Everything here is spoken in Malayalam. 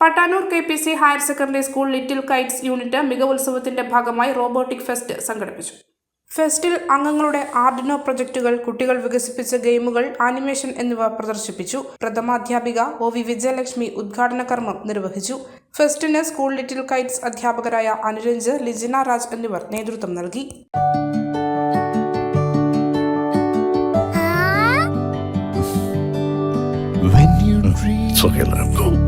Pattanur K P C higher secondary school little kites unit മികവുത്സവത്തിന്റെ ഭാഗമായി റോബോട്ടിക് ഫെസ്റ്റ് സംഘടിപ്പിച്ചു. ഫെസ്റ്റിൽ അംഗങ്ങളുടെ ആർഡിനോ പ്രൊജക്ടുകൾ കുട്ടികൾ വികസിപ്പിച്ച ഗെയിമുകൾ ആനിമേഷൻ എന്നിവ പ്രദർശിപ്പിച്ചു. പ്രഥമാധ്യാപിക ഒ വി വിജയലക്ഷ്മി ഉദ്ഘാടന കർമ്മം നിർവഹിച്ചു. ഫെസ്റ്റിന് സ്കൂൾ ലിറ്റിൽ കൈറ്റ്സ് അധ്യാപകരായ അനുരഞ്ജ് ലിജിന രാജ് എന്നിവർ നേതൃത്വം നൽകി. When you dream